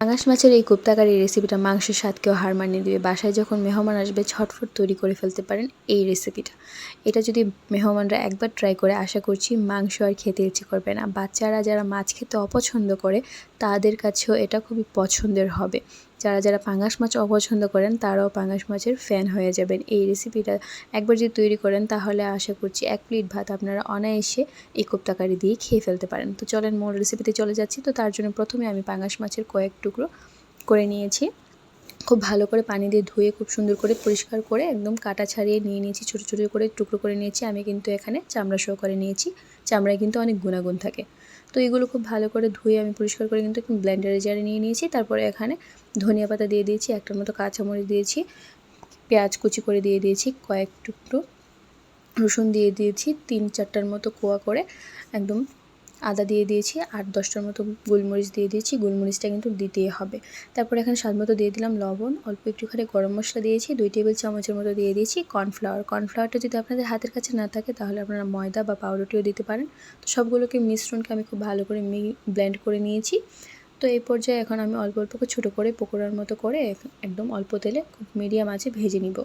পাঙাশ মাছের এই কোপ্তাকারি রেসিপিটা মাংসের স্বাদকেও হার মানিয়ে দেবে। বাসায় যখন মেহমান আসবে, ছটফট তৈরি করে ফেলতে পারেন এই রেসিপিটা। এটা যদি মেহমানরা একবার ট্রাই করে, আশা করছি মাংস আর খেতে ইচ্ছে করবে না। বাচ্চারা যারা মাছ খেতে অপছন্দ করে, তাদের কাছেও এটা খুবই পছন্দের হবে। যারা যারা পাঙাশ মাছ অপছন্দ করেন, তারাও পাঙাশ মাছের ফ্যান হয়ে যাবেন। এই রেসিপিটা একবার যদি তৈরি করেন, তাহলে আশা করছি এক প্লেট ভাত আপনারা অনায়াসে এই কোপ্তাকারি দিয়ে খেয়ে ফেলতে পারেন। তো চলেন মূল রেসিপিতে চলে যাচ্ছি। তো তার জন্য প্রথমে আমি পাঙাশ মাছের কয়েক টুকরো করে নিয়েছি। খুব ভালো করে পানি দিয়ে ধুয়ে, খুব সুন্দর করে পরিষ্কার করে একদম কাটা ছাড়িয়ে নিয়ে নিয়েছি। ছোটো ছোটো করে টুকরো করে নিয়েছি। আমি কিন্তু এখানে চামড়া সহ করে নিয়েছি। চামড়ায় কিন্তু অনেক গুণাগুণ থাকে। তো এগুলো খুব ভালো করে ধুয়ে আমি পরিষ্কার করে কিন্তু ব্লেন্ডারে জারে নিয়ে নিয়েছি। তারপরে এখানে ধনিয়া পাতা দিয়ে দিয়েছি একটার মতো কাঁচামরিচ দিয়েছি, পেঁয়াজ কুচি করে দিয়ে দিয়েছি, কয়েক টুকরো রসুন দিয়ে দিয়েছি, তিন চারটার মতো কোয়া করে একদম আদা দিয়ে দিয়েছি আট দশটার মতো গোলমরিচ দিয়ে দিয়েছি। গোলমরিচটা কিন্তু দিতেই হবে। তারপর এখানে স্বাদ মতো দিয়ে দিলাম লবণ। অল্প একটুখানি গরম মশলা দিয়েছি, দুই টেবিল চামচের মতো দিয়ে দিয়েছি কর্নফ্লাওয়ার। কর্নফ্লাওয়ারটা যদি আপনাদের হাতের কাছে না থাকে, তাহলে আপনারা ময়দা বা পাউরুটিও দিতে পারেন। তো সবগুলোকে মিশ্রণকে আমি খুব ভালো করে মি ব্লেন্ড করে নিয়েছি। তো এই পর্যায়ে এখন আমি অল্প অল্প করে ছোটো করে পকোড়ার মতো করে একদম অল্প তেলে খুব মিডিয়াম আছে ভেজে নিব।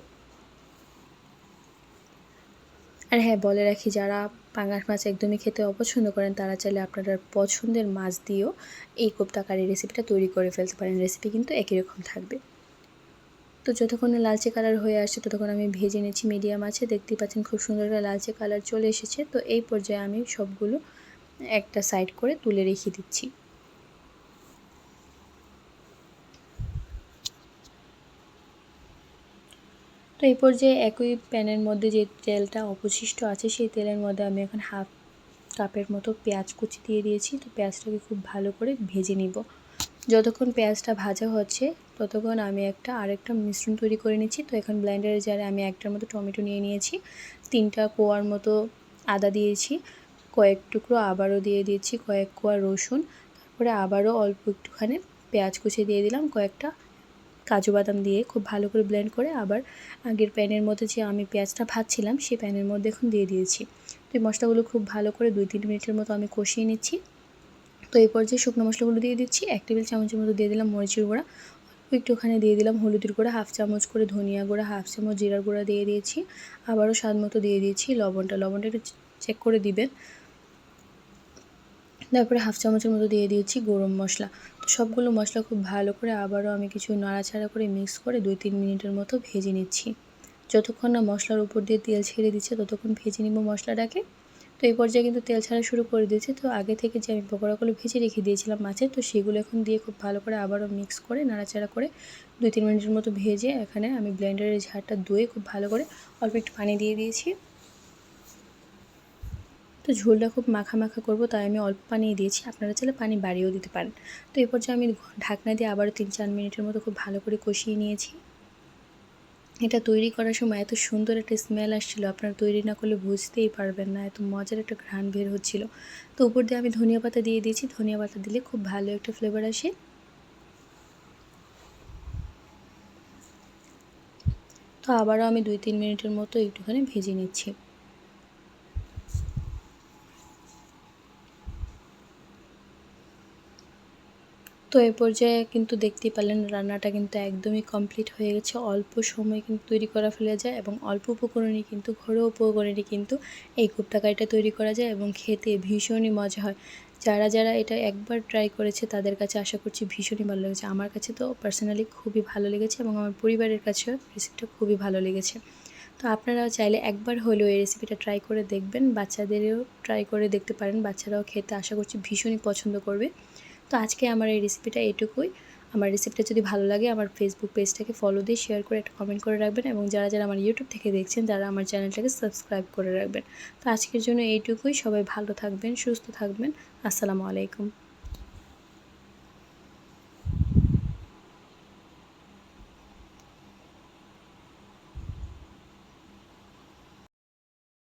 আর হ্যাঁ বলে রাখি, যারা পাঙাশ মাছ একদমই খেতে অপছন্দ করেন, তারা চাইলে আপনারা পছন্দের মাছ দিয়েও এই কোপ্তা কারি রেসিপিটা তৈরি করে ফেলতে পারেন। রেসিপি কিন্তু একই রকম থাকবে। তো যতক্ষণে লালচে কালার হয়ে আসছে, ততক্ষণ আমি ভেজে নিচ্ছি মিডিয়াম আছে। দেখতেই পাচ্ছেন খুব সুন্দর একটা লালচে কালার চলে এসেছে। তো এই পর্যায়ে আমি সবগুলো একটা সাইড করে তুলে রেখে দিচ্ছি। তো এই পর্যায়ে একই প্যানের মধ্যে যে তেলটা অবশিষ্ট আছে, সেই তেলের মধ্যে আমি এখন হাফ কাপের মতো পেঁয়াজ কুচি দিয়ে দিয়েছি। তো পেঁয়াজটাকে খুব ভালো করে ভেজে নিব। যতক্ষণ পেঁয়াজটা ভাজা হচ্ছে, ততক্ষণ আমি একটা, আরেকটা মিশ্রণ তৈরি করে নিচ্ছি। তো এখন ব্লেন্ডারে জারে আমি একটার মতো টমেটো নিয়ে নিয়েছি। তিনটা কোয়ার মতো আদা দিয়েছি। কয়েক টুকরো আবারও দিয়ে দিয়েছি কয়েক কোয়া রসুন। তারপরে আবারও অল্প একটুখানি পেঁয়াজ কুচি দিয়ে দিলাম। কয়েকটা কাজু বাদাম দিয়ে খুব ভালো করে ব্লেন্ড করে আবার আগের প্যানের মধ্যে যে আমি পেঁয়াজটা ভাজছিলাম সেই প্যানের মধ্যে এখন দিয়ে দিয়েছি। তো এই মশলাগুলো খুব ভালো করে দুই তিন মিনিটের মতো আমি কষিয়ে নিচ্ছি। তো এই পর্যায়ে শুকনো মশলাগুলো দিয়ে দিচ্ছি, এক টেবিল চামচের মতো দিয়ে দিলাম মরিচের গুঁড়া একটুখানি দিয়ে দিলাম হলুদের গুঁড়া, হাফ চামচ করে ধনিয়া গুঁড়া, হাফ চামচ জিরার গুঁড়া দিয়ে দিয়েছি, আবারও স্বাদ মতো দিয়ে দিয়েছি লবণটা। লবণটা একটু চেক করে দিবেন। তারপরে হাফ চামচের মতো দিয়ে দিয়েছি গরম মশলা। সবগুলো মশলা খুব ভালো করে আবারও আমি কিছু নাড়াচাড়া করে মিক্স করে দুই তিন মিনিটের মতো ভেজে নিচ্ছি। যতক্ষণ না মশলার উপর দিয়ে তেল ছেড়ে দিচ্ছে, ততক্ষণ ভেজে নিব মশলাটাকে। তো এই পর্যায়ে কিন্তু তেল ছাড়া শুরু করে দিয়েছে। তো আগে থেকে যে আমি পকোড়াগুলো ভেজে রেখে দিয়েছিলাম মাছের, তো সেগুলো এখন দিয়ে খুব ভালো করে আবারও মিক্স করে নাড়াচাড়া করে দুই তিন মিনিটের মতো ভেজে এখানে আমি ব্লেন্ডারের ঝাড়টা ধুয়ে খুব ভালো করে অল্প একটু পানি দিয়ে দিয়েছি। তো ঝোলটা খুব মাখা মাখা করব, তাই আমি অল্প পানি দিয়েছি। আপনারা চাইলে পানি বাড়িয়েও দিতে পারেন। তো এরপর যে আমি ঢাকনা দিয়ে আবারও তিন চার মিনিটের মতো খুব ভালো করে কষিয়ে নিয়েছি। এটা তৈরি করার সময় এত সুন্দর একটা স্মেল আসছিল, আপনারা তৈরি না করলে বুঝতেই পারবেন না, এত মজার একটা ঘ্রাণ বের হচ্ছিল। তো উপর দিয়ে আমি ধনিয়া পাতা দিয়ে দিয়েছি, ধনিয়া পাতা দিলে খুব ভালো একটা ফ্লেভার আসে। তো আবারও আমি দুই তিন মিনিটের মতো একটুখানি ভেজে নিচ্ছি। তো এ পর্যায়ে কিন্তু দেখতেই পারলেন রান্নাটা কিন্তু একদমই কমপ্লিট হয়ে গেছে। অল্প সময় কিন্তু তৈরি করা ফেলে যায় এবং অল্প উপকরণে কিন্তু, ঘরোয়া উপকরণে কিন্তু এই কুপ্তাকারিটা তৈরি করা যায় এবং খেতে ভীষণই মজা হয়। যারা যারা এটা একবার ট্রাই করেছে তাদের কাছে আশা করছি ভীষণই ভালো লেগেছে। আমার কাছে তো পার্সোনালি খুবই ভালো লেগেছে এবং আমার পরিবারের কাছেও রেসিপিটা খুবই ভালো লেগেছে। তো আপনারাও চাইলে একবার হলেও এই রেসিপিটা ট্রাই করে দেখবেন। বাচ্চাদেরও ট্রাই করে দেখতে পারেন। বাচ্চারাও খেতে আশা করছি ভীষণই পছন্দ করবে। তো আজকে আমার এই রেসিপিটা এটুকুই। আমার রেসিপিটা যদি ভালো লাগে, আমার ফেসবুক পেজটাকে ফলো দিয়ে শেয়ার করে একটা কমেন্ট করে রাখবেন এবং যারা যারা আমার ইউটিউব থেকে দেখছেন, তারা আমার চ্যানেলটাকে সাবস্ক্রাইব করে রাখবেন। তো আজকের জন্য এইটুকুই। সবাই ভালো থাকবেন, সুস্থ থাকবেন। আসসালামু আলাইকুম।